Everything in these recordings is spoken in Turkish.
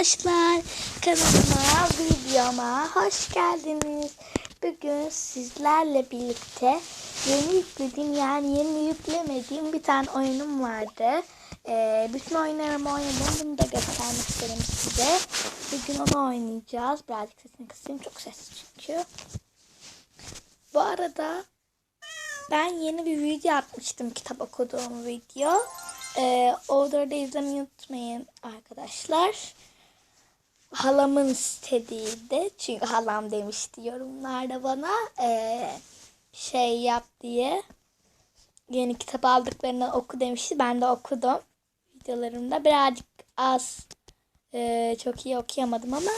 arkadaşlar. Kanalıma, videoma hoş geldiniz. Bugün sizlerle birlikte yeni yüklediğim yani yeni yüklemediğim bir tane oyunum vardı. Ee, bütün oyunlarımı oynadım. Bunu da göstermek isterim size. Bugün onu oynayacağız. Birazcık sesini kısayım. Çok sessiz çünkü. Bu arada ben yeni bir video atmıştım kitap okuduğum video. Ee, orada da izlemeyi unutmayın arkadaşlar. Halamın istediğiydi. Çünkü halam demişti yorumlarda bana ee, şey yap diye. Yeni kitap aldıklarını oku demişti. Ben de okudum. Videolarımda birazcık az ee, çok iyi okuyamadım ama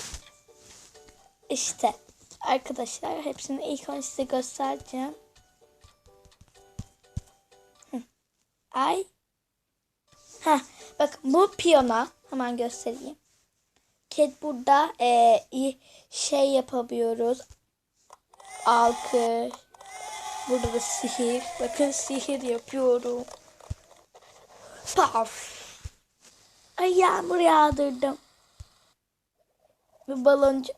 işte arkadaşlar hepsini ilk önce size göstereceğim. Ay. Ha, bak bu piyano. Hemen göstereyim. Ket burada e, şey yapabiliyoruz. Alkış. Burada da sihir. Bakın sihir yapıyorum. Paf. Ay yağmur yağdırdım. Bir baloncuk.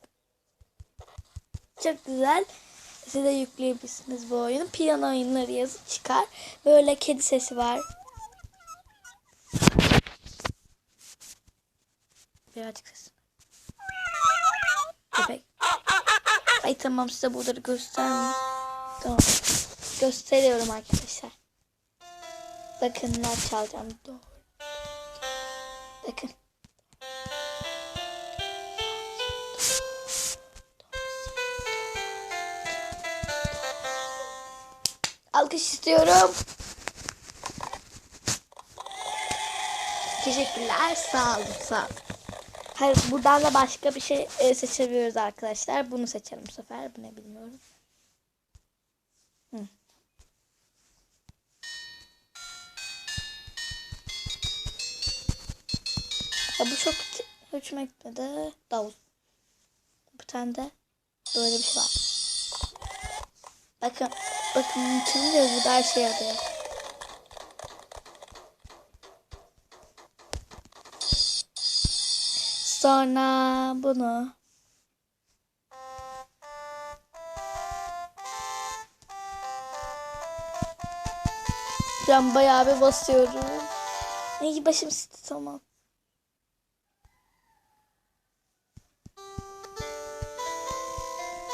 Çok güzel. Siz de yükleyebilirsiniz bu oyunu. Piyano oyunları yazı çıkar. Böyle kedi sesi var. Birazcık ses. Köpek. Ay tamam size bunları göstermeyeyim. Tamam. Gösteriyorum arkadaşlar. Bakın ne çalacağım. Doğru. Bakın. Alkış istiyorum. Teşekkürler. Sağ olun. Sağ olun. Hayır buradan da başka bir şey e, seçebiliyoruz arkadaşlar. Bunu seçelim bu sefer. Bu ne bilmiyorum. Hı. Ya bu çok hoşuma gitmedi. Davul. Bir tane de böyle bir şey var. Bakın. Bakın çalınıyor bu da her şey yapıyor. Sonra bunu. An bayağı bir basıyorum. Ay başım sıktı tamam.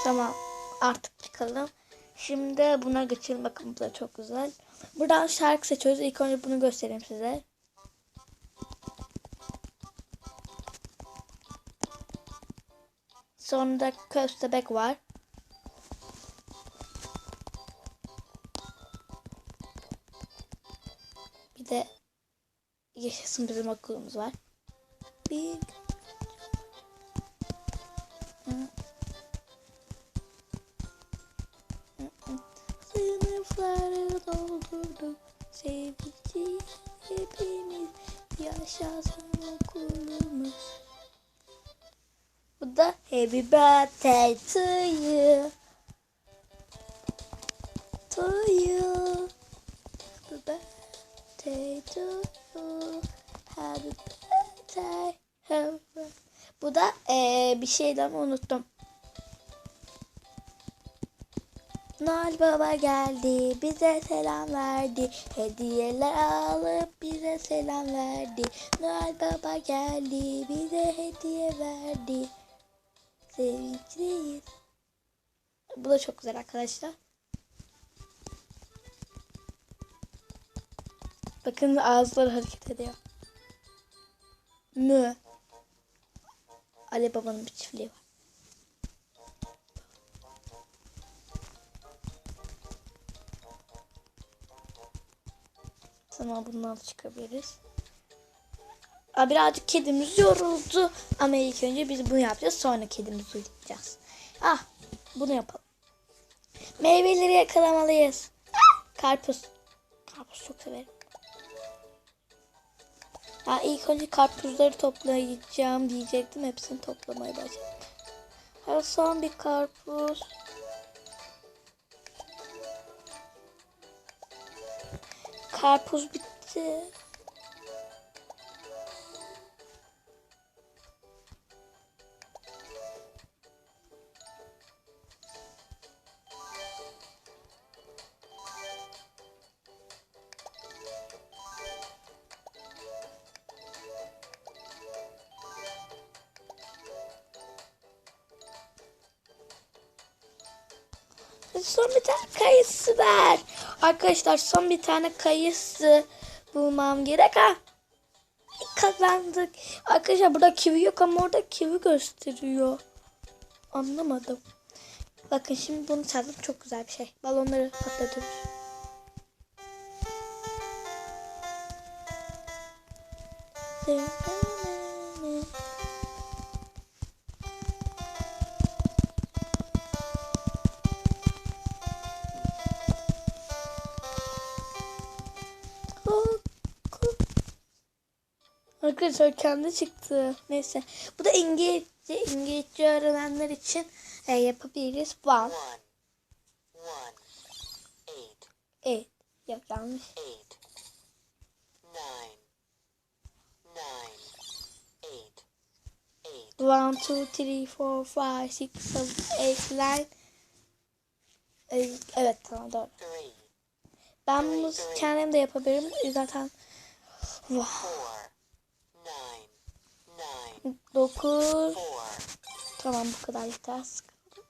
Tamam artık çıkalım. Şimdi buna geçelim. Bakın bu da çok güzel. Buradan şarkı seçiyoruz. İlk önce bunu göstereyim size. Sonra köstebek var. Bir de yaşasın bizim okulumuz var. Bir Bu da Happy birthday to you To you Happy birthday to you Happy birthday. Bu da ee, bir şeyden unuttum Noel Baba geldi, bize selam verdi. Hediyeler alıp bize selam verdi. Noel Baba geldi, bize hediye verdi. Sevinçliyiz. Bu da çok güzel arkadaşlar. Bakın ağızları hareket ediyor. Mü. Ali Baba'nın bir çiftliği var. Tamam bundan çıkabiliriz. Birazcık kedimiz yoruldu. Ama ilk önce biz bunu yapacağız. Sonra kedimizi uyutacağız. Ah bunu yapalım. Meyveleri yakalamalıyız. Karpuz. Karpuz çok severim. Ya ilk önce karpuzları toplayacağım diyecektim. Hepsini toplamaya başladım. Her son bir karpuz. Karpuz bitti. Son bir tane kayısı ver. Arkadaşlar son bir tane kayısı bulmam gerek ha. Kazandık. Arkadaşlar burada kivi yok ama orada kivi gösteriyor. Anlamadım. Bakın şimdi bunu çaldım. Çok güzel bir şey. Balonları patlatıyoruz. Arkadaşlar kendi çıktı. Neyse. Bu da İngilizce. İngilizce öğrenenler için e, yapabiliriz. One. One, eight, Evet. Yok yanlış. eight, nine, nine, eight, eight, One, two, three, four, five, six, seven, eight, nine. E, Evet tamam doğru. three, Ben bunu kendim de yapabilirim. Zaten wow. Four, nine, nine, dokuz. four, Tamam bu kadar yeter. Sıkıldım.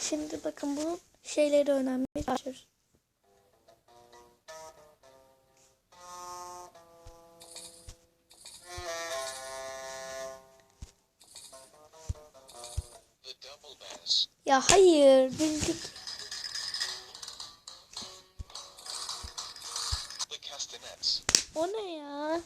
Şimdi bakın bu şeyleri double bass. Ya hayır bildik. O ne ya?